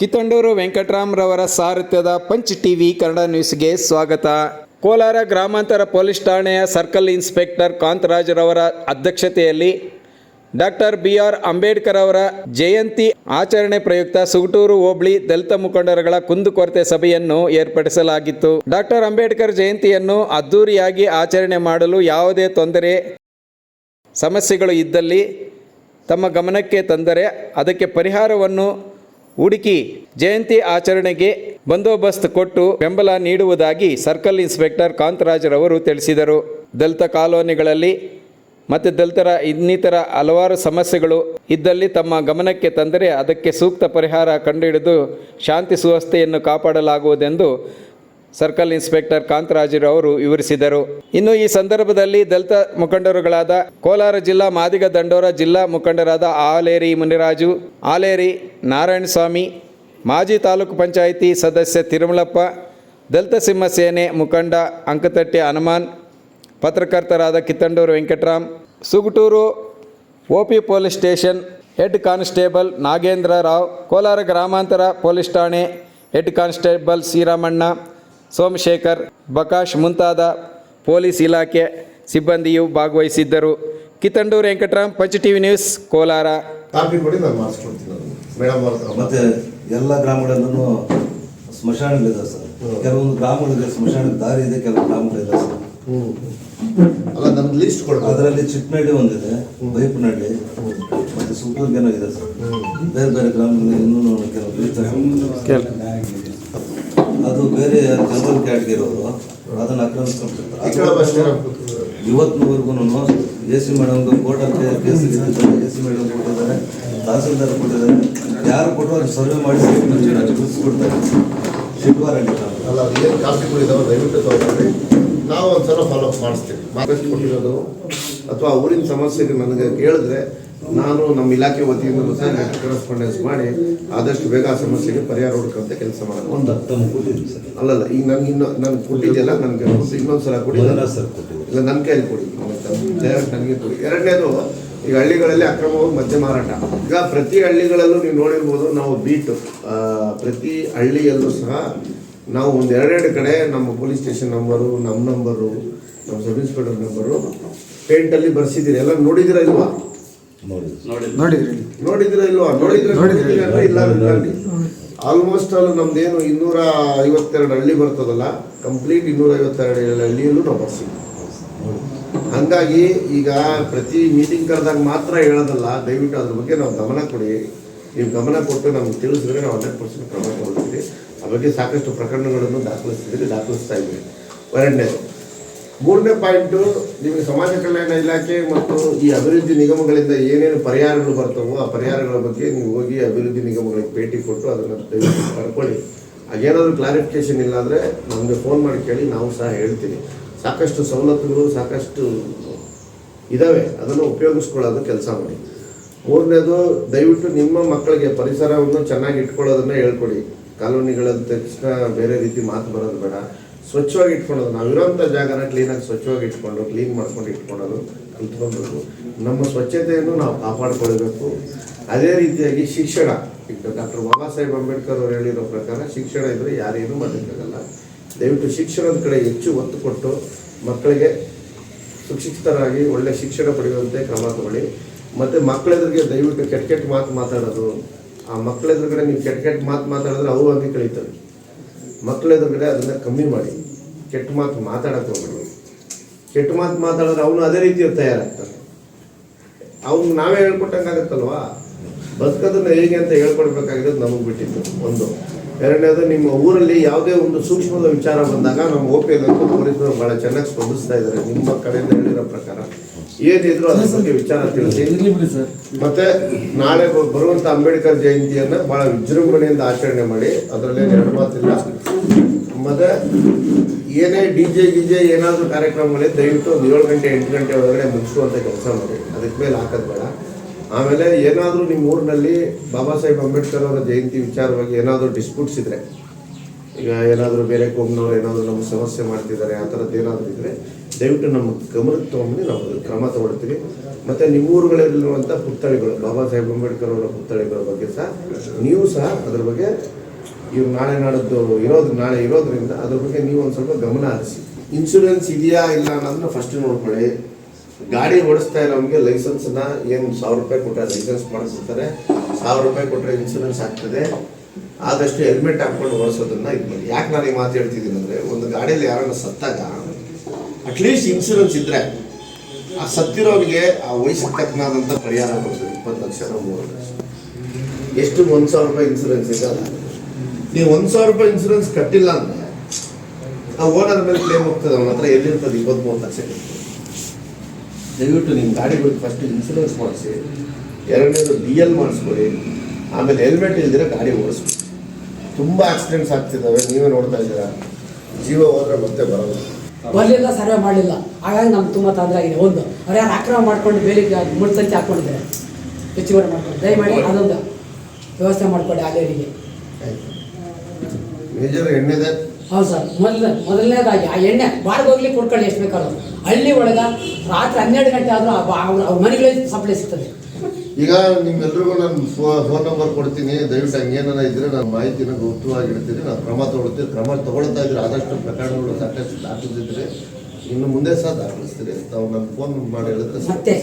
ಕಿತ್ತಂಡೂರು ವೆಂಕಟರಾಮ್ರವರ ಸಾರಥ್ಯದ punch TV Kannada ನ್ಯೂಸ್ಗೆ ಸ್ವಾಗತ. ಕೋಲಾರ ಗ್ರಾಮಾಂತರ ಪೊಲೀಸ್ ಠಾಣೆಯ ಸರ್ಕಲ್ ಇನ್ಸ್ಪೆಕ್ಟರ್ ಕಾಂತರಾಜ್ರವರ ಅಧ್ಯಕ್ಷತೆಯಲ್ಲಿ ಡಾಕ್ಟರ್ ಬಿ ಆರ್ ಅಂಬೇಡ್ಕರ್ ಅವರ ಜಯಂತಿ ಆಚರಣೆ ಪ್ರಯುಕ್ತ ಸುಗಟೂರು ಹೋಬಳಿ ದಲಿತ ಮುಖಂಡರುಗಳ ಕುಂದುಕೊರತೆ ಸಭೆಯನ್ನು ಏರ್ಪಡಿಸಲಾಗಿತ್ತು. ಡಾಕ್ಟರ್ ಅಂಬೇಡ್ಕರ್ ಜಯಂತಿಯನ್ನು ಅದ್ದೂರಿಯಾಗಿ ಆಚರಣೆ ಮಾಡಲು ಯಾವುದೇ ತೊಂದರೆ, ಸಮಸ್ಯೆಗಳು ಇದ್ದಲ್ಲಿ ತಮ್ಮ ಗಮನಕ್ಕೆ ತಂದರೆ ಅದಕ್ಕೆ ಪರಿಹಾರವನ್ನು ಹುಡುಕಿ ಜಯಂತಿ ಆಚರಣೆಗೆ ಬಂದೋಬಸ್ತ್ ಕೊಟ್ಟು ಬೆಂಬಲ ನೀಡುವುದಾಗಿ ಸರ್ಕಲ್ ಇನ್ಸ್ಪೆಕ್ಟರ್ ಕಾಂತರಾಜರವರು ತಿಳಿಸಿದರು. ದಲಿತ ಕಾಲೋನಿಗಳಲ್ಲಿ ಮತ್ತು ದಲಿತರ ಇನ್ನಿತರ ಹಲವಾರು ಸಮಸ್ಯೆಗಳು ಇದ್ದಲ್ಲಿ ತಮ್ಮ ಗಮನಕ್ಕೆ ತಂದರೆ ಅದಕ್ಕೆ ಸೂಕ್ತ ಪರಿಹಾರ ಕಂಡುಹಿಡಿದು ಶಾಂತಿ ಸುವಸ್ಥೆಯನ್ನು ಕಾಪಾಡಲಾಗುವುದೆಂದು ಸರ್ಕಲ್ ಇನ್ಸ್ಪೆಕ್ಟರ್ ಕಾಂತರಾಜುರವರು ವಿವರಿಸಿದರು. ಇನ್ನು ಈ ಸಂದರ್ಭದಲ್ಲಿ ದಲಿತ ಮುಖಂಡರುಗಳಾದ ಕೋಲಾರ ಜಿಲ್ಲಾ ಮಾದಿಗ ದಂಡೋರ ಜಿಲ್ಲಾ ಮುಖಂಡರಾದ ಆಲೇರಿ ಮುನಿರಾಜು, ಆಲೇರಿ ನಾರಾಯಣಸ್ವಾಮಿ, ಮಾಜಿ ತಾಲೂಕು ಪಂಚಾಯಿತಿ ಸದಸ್ಯ ತಿರುಮಲಪ್ಪ, ದಲಿತ ಸಿಂಹ ಸೇನೆ ಮುಖಂಡ ಅಂಕತಟ್ಟಿ Hanuman, ಪತ್ರಕರ್ತರಾದ Kittanduru Venkatram, Suguturu O P police station head constable Nagendra Rao, Kolar ಗ್ರಾಮಾಂತರ ಪೊಲೀಸ್ ಠಾಣೆ ಹೆಡ್ ಕಾನ್ಸ್ಟೇಬಲ್ ಶ್ರೀರಾಮಣ್ಣ ಸೋಮಶೇಖರ್ ಬಕಾಶ್ ಮುಂತಾದ ಪೊಲೀಸ್ ಇಲಾಖೆ ಸಿಬ್ಬಂದಿಯು ಭಾಗವಹಿಸಿದ್ದರು. ಕಿತ್ತಂಡೂರು ವೆಂಕಟರಾಮ್ ಪಂಚ ಟಿವಿ ನ್ಯೂಸ್ ಕೋಲಾರ. ಕಾಪಿ ಕೊಡಿ ನಾನು ಮಾಡಿಸ್ಕೊಡ್ತೀನಿ ಅದನ್ನು ಮೇಡಮ್ ಅವ್ರ ಹತ್ರ. ಮತ್ತೆ ಎಲ್ಲ ಗ್ರಾಮಗಳಲ್ಲೂ ಸ್ಮಶಾನಗಳಿದೆ ಸರ್. ಕೆಲವೊಂದು ಗ್ರಾಮಗಳಿಗೆ ಸ್ಮಶಾನದ ದಾರಿ ಇದೆ ಕೆಲವು ಗ್ರಾಮಗಳಿದೆ ಸರ್. ಹ್ಮ್. ಅಲ್ಲ ನಮ್ದು ಲಿಸ್ಟ್ ಕೊಡ್ಬೋದು ಅದರಲ್ಲಿ ಚಿಕ್ಕನಹಳ್ಳಿ ಒಂದಿದೆ ಬೈಪನಹಳ್ಳಿ ಮತ್ತೆ ಸುತ್ತೂರ್ಗೇನೋ ಇದೆ ಸರ್. ಬೇರೆ ಬೇರೆ ಗ್ರಾಮಗಳಲ್ಲಿ ಇನ್ನೂ ಕೆಲವು ಇರ್ತವೆ. ಅದು ಬೇರೆ ಜನರಲ್ ಕ್ಯಾಟಗರಿ ಅವರು ಅದನ್ನು ಸ್ಟ್ಯಾಂಡ್ ಇವತ್ತಿನವರೆಗೂ ಎ ಸಿ ಮೇಡಮ್ಗೆ ಕೋರ್ಟಲ್ಲಿ ಕೇಸ್ ಎ ಸಿ ಮೇಡಮ್ ಕೊಟ್ಟಿದ್ದಾರೆ ತಹಸೀಲ್ದಾರ್ ಕೊಟ್ಟಿದ್ದಾರೆ ಯಾರು ಕೊಟ್ಟರು ಅದು ಸರ್ವೆ ಮಾಡಿ ಕೊಡ್ತಾರೆ ಶುಕ್ರವಾರ ಅಲ್ಲ ಏನು ಇದಾವೆ ದಯವಿಟ್ಟು ತಗೊಂಡ್ರಿ ನಾವು ಒಂದ್ಸಲ ಫಾಲೋ ಅಪ್ ಮಾಡಿಸ್ತೀವಿ. ಮಾರ್ಕೆಟ್ ಕೊಟ್ಟಿರೋದು ಅಥವಾ ಊರಿನ ಸಮಸ್ಯೆಗೆ ನನಗೆ ಕೇಳಿದ್ರೆ ನಾನು ನಮ್ಮ ಇಲಾಖೆ ವತಿಯಿಂದ ಲೆಟರ್ ಕರೆಸ್ಪಾಂಡೆನ್ಸ್ ಮಾಡಿ ಆದಷ್ಟು ಬೇಗ ಆ ಸಮಸ್ಯೆಗೆ ಪರಿಹಾರ ಹುಡುಕಂತ ಕೆಲಸ ಮಾಡೋಣ. ಒಂದು ಹತ್ತು ಕೊಟ್ಟಿದ್ದೀನಿ ಸರ್. ಅಲ್ಲಲ್ಲ ಈಗ ನನ್ಗೆ ಇನ್ನೂ ನನ್ಗೆ ಕೊಟ್ಟಿದ್ದೆಲ್ಲ ನನಗೆ ಇನ್ನೊಂದ್ಸಲ ಕೊಡಿ. ಮೊದಲ ಸರ್ ಇಲ್ಲ ನನ್ನ ಕೈಯಲ್ಲಿ ಕೊಡಿ. ನನಗೆ ಕೊಡಿ. ಎರಡನೇದು ಈಗ ಹಳ್ಳಿಗಳಲ್ಲಿ ಅಕ್ರಮವಾಗಿ ಮದ್ಯ ಮಾರಾಟ. ಈಗ ಪ್ರತಿ ಹಳ್ಳಿಗಳಲ್ಲೂ ನೀವು ನೋಡಿರ್ಬೋದು ನಾವು ಬೀಟು ಪ್ರತಿ ಹಳ್ಳಿಯಲ್ಲೂ ಸಹ ನಾವು ಒಂದು ಎರಡೆರಡು ಕಡೆ ನಮ್ಮ ಪೊಲೀಸ್ ಸ್ಟೇಷನ್ ನಂಬರು ನಮ್ಮ ನಂಬರು ನಮ್ಮ ಸಬ್ ಇನ್ಸ್ಪೆಕ್ಟರ್ ನಂಬರು ಪೇಂಟಲ್ಲಿ ಬರ್ಸಿದ್ದೀರಿ. ಎಲ್ಲ ನೋಡಿದಿರ ಇಲ್ವಾ? ನೋಡಿ ನೋಡಿದಿರ. ಇಲ್ವಾ? ನೋಡಿದ್ರೆ ನೋಡಿದ್ದೀರಿ ಅಂದ್ರೆ ಇಲ್ಲ ಅಂದ್ರೆ ಆಲ್ಮೋಸ್ಟ್ ಅಲ್ಲಿ ನಮ್ದೇನು ಇನ್ನೂರ ಐವತ್ತೆರಡು ಹಳ್ಳಿ ಬರ್ತದಲ್ಲ ಕಂಪ್ಲೀಟ್ ಇನ್ನೂರ ಐವತ್ತೆರಡು ಹಳ್ಳಿಯಲ್ಲೂ ನಾವು ಬರ್ಸಿದ್ವಿ ಹಂಗಾಗಿ ಈಗ ಪ್ರತಿ ಮೀಟಿಂಗ್ ಕರೆದಾಗ ಮಾತ್ರ ಹೇಳೋದಲ್ಲ ದಯವಿಟ್ಟು ಅದ್ರ ಬಗ್ಗೆ ನಾವು ಗಮನ ಕೊಡಿ. ನೀವು ಗಮನ ಕೊಟ್ಟು ನಮ್ಗೆ ತಿಳಿಸಿದ್ರೆ ನಾವು ಹಂಡ್ರೆಡ್ ಪರ್ಸೆಂಟ್ ಕ್ರಮ ತಗೊಳ್ತೀವಿ ಆ ಬಗ್ಗೆ ಸಾಕಷ್ಟು ಪ್ರಕರಣಗಳನ್ನು ದಾಖಲಿಸ್ತಿದ್ದೀರಿ ದಾಖಲಿಸ್ತಾ ಇದ್ದೀವಿ. ಎರಡನೇದು ಮೂರನೇ ಪಾಯಿಂಟು, ನಿಮಗೆ ಸಮಾಜ ಕಲ್ಯಾಣ ಇಲಾಖೆ ಮತ್ತು ಈ ಅಭಿವೃದ್ಧಿ ನಿಗಮಗಳಿಂದ ಏನೇನು ಪರಿಹಾರಗಳು ಬರ್ತವೋ ಆ ಪರಿಹಾರಗಳ ಬಗ್ಗೆ ನೀವು ಹೋಗಿ ಅಭಿವೃದ್ಧಿ ನಿಗಮಗಳಿಗೆ ಭೇಟಿ ಕೊಟ್ಟು ಅದನ್ನು ದಯವಿಟ್ಟು ಪಡ್ಕೊಳ್ಳಿ ಹಾಗೇನಾದರೂ ಕ್ಲಾರಿಫಿಕೇಶನ್ ಇಲ್ಲ ಅಂದರೆ ನಮಗೆ ಫೋನ್ ಮಾಡಿ ಕೇಳಿ ನಾವು ಸಹ ಹೇಳ್ತೀನಿ ಸಾಕಷ್ಟು ಸವಲತ್ತುಗಳು, ಸಾಕಷ್ಟು ಇದ್ದಾವೆ ಅದನ್ನು ಉಪಯೋಗಿಸ್ಕೊಳ್ಳೋದು ಕೆಲಸ ಮಾಡಿ. ಮೂರನೇದು, ದಯವಿಟ್ಟು ನಿಮ್ಮ ಮಕ್ಕಳಿಗೆ ಪರಿಸರವನ್ನು ಚೆನ್ನಾಗಿ ಇಟ್ಕೊಳ್ಳೋದನ್ನ ಹೇಳ್ಕೊಡಿ. ಕಾಲೋನಿಗಳ ತಕ್ಷಣ ಬೇರೆ ರೀತಿ ಮಾತು ಬರೋದು ಬೇಡ. ಸ್ವಚ್ಛವಾಗಿ ಇಟ್ಕೊಳ್ಳೋದು ಇರೋಂಥ ಜಾಗನ ಕ್ಲೀನಾಗಿ ಸ್ವಚ್ಛವಾಗಿ ಇಟ್ಕೊಂಡು ಕ್ಲೀನ್ ಮಾಡ್ಕೊಂಡು ಇಟ್ಕೊಳ್ಳೋದು ಕಲ್ತ್ಕೊಬೇಕು ನಮ್ಮ ಸ್ವಚ್ಛತೆಯನ್ನು ನಾವು ಕಾಪಾಡ್ಕೊಳ್ಬೇಕು. ಅದೇ ರೀತಿಯಾಗಿ ಶಿಕ್ಷಣ. ಈಗ ಡಾಕ್ಟರ್ ಬಾಬಾ ಸಾಹೇಬ್ ಅಂಬೇಡ್ಕರ್ ಅವರು ಹೇಳಿರೋ ಪ್ರಕಾರ ಶಿಕ್ಷಣ ಇದ್ದರೆ ಯಾರೇನು ಮಾಡೋಕ್ಕಾಗಲ್ಲ ದಯವಿಟ್ಟು ಶಿಕ್ಷಣದ ಕಡೆ ಹೆಚ್ಚು ಒತ್ತು ಕೊಟ್ಟು ಮಕ್ಕಳಿಗೆ ಸುಶಿಕ್ಷಿತರಾಗಿ ಒಳ್ಳೆ ಶಿಕ್ಷಣ ಪಡೆಯುವಂತೆ ಕ್ರಮ ತಗೊಳ್ಳಿ. ಮತ್ತು ಮಕ್ಕಳೆದುರಿಗೆ ದಯವಿಟ್ಟು ಕೆಟ್ಟ ಕೆಟ್ಟ ಮಾತು ಮಾತಾಡೋದು. ಆ ಮಕ್ಕಳೆದುರುಗಡೆ ನೀವು ಕೆಟ್ಟ ಕೆಟ್ಟ ಮಾತು ಮಾತಾಡಿದ್ರೆ ಅವು ಹಂಗೆ ಕಳೀತವೆ. ಮಕ್ಕಳ ಎದುರುಗಡೆ ಅದನ್ನ ಕಮ್ಮಿ ಮಾಡಿ. ಕೆಟ್ಟ ಮಾತು ಮಾತಾಡಕ್ಕೆ ಹೋಗ್ಬಿಡಿ ಕೆಟ್ಟ ಮಾತು ಮಾತಾಡಿದ್ರೆ ಅವನು ಅದೇ ರೀತಿ ತಯಾರಾಗ್ತಾನೆ. ಅವ್ನು ನಾವೇ ಹೇಳ್ಕೊಟ್ಟಂಗಾಗತ್ತಲ್ವಾ? ಬದುಕೋದನ್ನ ಹೇಗೆ ಅಂತ ಹೇಳ್ಕೊಡ್ಬೇಕಾಗಿರೋದು ನಮಗೆ ಬಿಟ್ಟಿದ್ದು ಒಂದು. ಎರಡನೇದು, ನಿಮ್ಮ ಊರಲ್ಲಿ ಯಾವುದೇ ಒಂದು ಸೂಕ್ಷ್ಮದ ವಿಚಾರ ಬಂದಾಗ ನಮ್ಮ ಓಪಿಯಲ್ಲಂತೂ ಪೊಲೀಸರು ಭಾಳ ಚೆನ್ನಾಗಿ ಸ್ಪಂದಿಸ್ತಾ ಇದ್ದಾರೆ. ನಿಮ್ಮ ಕಡೆಯಿಂದ ಹೇಳಿರೋ ಪ್ರಕಾರ. ಏನಿದ್ರು ಅದ್ರ ಬಗ್ಗೆ ವಿಚಾರ ತಿಳಿಸಿ. ಮತ್ತೆ ನಾಳೆ ಬರುವಂತ ಅಂಬೇಡ್ಕರ್ ಜಯಂತಿಯನ್ನ ಬಹಳ ವಿಜೃಂಭಣೆಯಿಂದ ಆಚರಣೆ ಮಾಡಿ. ಅದರಲ್ಲಿ ಎರಡು ಮಾತಿಲ್ಲ. ಮತ್ತೆ ಏನೇ ಡಿ ಜೆ ಗಿಜೆ ಏನಾದರೂ ಕಾರ್ಯಕ್ರಮಗಳಿದೆ ದಯವಿಟ್ಟು ಒಂದು ಏಳು ಗಂಟೆ, ಎಂಟು ಗಂಟೆ ಒಳಗಡೆ ಮುಗಿಸುವಂತ ಕೆಲಸ ಮಾಡಿ. ಅದಕ್ಕೆ ಮೇಲೆ ಹಾಕೋದು ಬೇಡ. ಆಮೇಲೆ ಏನಾದರೂ ನಿಮ್ಮ ಊರಿನಲ್ಲಿ ಬಾಬಾ ಸಾಹೇಬ್ ಅಂಬೇಡ್ಕರ್ ಅವರ ಜಯಂತಿ ವಿಚಾರವಾಗಿ ಏನಾದರೂ ಡಿಸ್ಪ್ಯೂಟ್ಸ್ ಇದ್ರೆ, ಈಗ ಏನಾದರೂ ಬೇರೆ ಕೋಮ್ನವ್ರು ಏನಾದರೂ ನಮ್ಗೆ ಸಮಸ್ಯೆ ಮಾಡ್ತಿದ್ದಾರೆ, ಆ ಥರದ್ದು ಏನಾದರೂ ಇದ್ರೆ ದಯವಿಟ್ಟು ನಮ್ಮ ಗಮನಕ್ಕೆ ತೊಗೊಂಡು ನಾವು ಕ್ರಮ ತಗೊಳ್ತೀವಿ. ಮತ್ತು ನಿಮ್ಮ ಊರುಗಳಲ್ಲಿರುವಂಥ ಪುತ್ಥಳಿಗಳು, ಬಾಬಾ ಸಾಹೇಬ್ ಅಂಬೇಡ್ಕರ್ ಅವರ ಪುತ್ಥಳಿಗಳ ಬಗ್ಗೆ ಸಹ ನೀವು ಸಹ ಅದ್ರ ಬಗ್ಗೆ ಇವ್ರು ನಾಳೆ ನಾಡದ್ದು ಇರೋದು, ನಾಳೆ ಇರೋದ್ರಿಂದ ಅದ್ರ ಬಗ್ಗೆ ನೀವು ಒಂದು ಸ್ವಲ್ಪ ಗಮನ ಹರಿಸಿ. ಇನ್ಶೂರೆನ್ಸ್ ಇದೆಯಾ ಇಲ್ಲ ಅನ್ನೋದನ್ನ ಫಸ್ಟ್ ನೋಡ್ಕೊಳ್ಳಿ. ಗಾಡಿ ಓಡಿಸ್ತಾ ಇರೋನಿಗೆ ಲೈಸೆನ್ಸ್ನ ಏನು ಸಾವಿರ ರೂಪಾಯಿ ಕೊಟ್ಟರೆ ಲೈಸೆನ್ಸ್ ಮಾಡಿಸ್ತಾರೆ ಸಾವಿರ ರೂಪಾಯಿ ಕೊಟ್ಟರೆ ಇನ್ಸೂರೆನ್ಸ್ ಆಗ್ತದೆ. ಆದಷ್ಟು ಹೆಲ್ಮೆಟ್ ಹಾಕ್ಕೊಂಡು ಓಡಿಸೋದನ್ನ ಇದು ಮಾಡಿ. ಯಾಕೆ ನಾನು ಈ ಮಾತು ಹೇಳ್ತಿದ್ದೀನಿ ಅಂದರೆ ಒಂದು ಗಾಡಿಯಲ್ಲಿ ಯಾರನ್ನ ಸತ್ತಾಗ ಅಟ್ಲೀಸ್ಟ್ ಇನ್ಸೂರೆನ್ಸ್ ಇದ್ದರೆ ಆ ಸತ್ತಿರೋರಿಗೆ ಆ ವಯಸ್ಸಿಗೆ ತಕ್ಕನಾದಂಥ ಪರಿಹಾರ ಬರ್ತದೆ ಇಪ್ಪತ್ತು ಲಕ್ಷ ಮೂರು ಲಕ್ಷ. ಎಷ್ಟು ಒಂದು ಸಾವಿರ ರೂಪಾಯಿ ಇನ್ಸೂರೆನ್ಸ್ ಇದೆ ಅಲ್ಲ? ನೀವು ಒಂದು ಸಾವಿರ ರೂಪಾಯಿ ಇನ್ಸೂರೆನ್ಸ್ ಕಟ್ಟಿಲ್ಲ ಅಂದರೆ ಆ ಓನರ್ ಮೇಲೆ ಕ್ಲೇಮ್ ಹೋಗ್ತದೆ, ಅವನ ಹತ್ರ ಎಲ್ಲಿರ್ತದೆ? ಇಪ್ಪತ್ತ್ಮೂವತ್ತು ಲಕ್ಷ. ದಯವಿಟ್ಟು ನಿಮ್ಮ ಗಾಡಿಗಳಿಗೆ ಫಸ್ಟ್ ಇನ್ಶೂರೆನ್ಸ್ ಮಾಡಿಸಿ ಎರಡನೇದು ಡಿ ಎಲ್ ಮಾಡಿಸ್ಕೊಡಿ ಆಮೇಲೆ ಹೆಲ್ಮೆಟ್ ಇಲ್ದಿರೋ ಗಾಡಿ ಓಡಿಸ್ಕೊಳ್ಳಿ ತುಂಬ ಆಕ್ಸಿಡೆಂಟ್ಸ್ ಆಗ್ತಿದ್ದಾವೆ ನೀವೇ ನೋಡ್ತಾ ಇದ್ದೀರಾ. ಜೀವ ಹೋದ್ರೆ ಮತ್ತೆ ಬರೋದು. ಬರಲಿಲ್ಲ ಸರ್ವೆ ಮಾಡಲಿಲ್ಲ. ಹಾಗಾಗಿ ನಮ್ಗೆ ತುಂಬ ತೊಂದರೆ ಆಗಿದೆ. ಒಂದು ಅವ್ರು ಯಾರು ಆಕ್ರಮ ಮಾಡ್ಕೊಂಡು ಬೇಲಿಗೆ ಮುಳ್ತಂಚಿ ಹಾಕ್ಕೊಂಡಿದ್ದಾರೆ ಹೆಚ್ಚುವರಿ ಮಾಡ್ಕೊಂಡು. ದಯಮಾಡಿ ಅದೊಂದು ವ್ಯವಸ್ಥೆ ಮಾಡಿಕೊಡಿ ಅಲ್ಲಿಗೆ ಮೇಜರ್ ಎಣ್ಣೆದೆ. ಹೌದು ಸರ್ ಮೊದಲ ಮೊದಲನೇದಾಗಿ ಆ ಎಣ್ಣೆ ಬಾರ್ಗೆ ಹೋಗ್ಲಿ ಕುಡ್ಕೊಳ್ಳಿ ಎಷ್ಟು ಬೇಕಾದ್ರು. ಹಳ್ಳಿ ಒಳಗೆ ರಾತ್ರಿ ಹನ್ನೆರಡು ಗಂಟೆ ಆದರೂ ಅವ್ರ ಮನೆಗಳಲ್ಲಿ ಮನೆಗಳಿಗೆ ಸಪ್ಲೈ ಸಿಗ್ತದೆ. ಈಗ ನಿಮ್ಮೆಲ್ರಿಗೂ ನಾನು ಫೋನ್ ನಂಬರ್ ಕೊಡ್ತೀನಿ. ದಯವಿಟ್ಟು ಹಂಗೇನಾರ ಇದ್ರೆ ನಾನು ಮಾಹಿತಿನ ಗುಪ್ತವಾಗಿಡ್ತೀನಿ ನಾನು ಕ್ರಮ ತಗೊಳ್ತೀನಿ. ಕ್ರಮ ತಗೊಳ್ತಾ ಇದ್ರೆ ಆದಷ್ಟು ಪ್ರಕರಣಗಳು ಸಾಕಷ್ಟು ದಾಖಲಿಸಿದ್ರೆ ಇನ್ನು ಮುಂದೆ ಸಹ ದಾಖಲಿಸ್ತೀರಿ ತಾವು ನಾನು ಫೋನ್ ಮಾಡಿ ಹೇಳಿದ್ರೆ. ಮತ್ತೆ.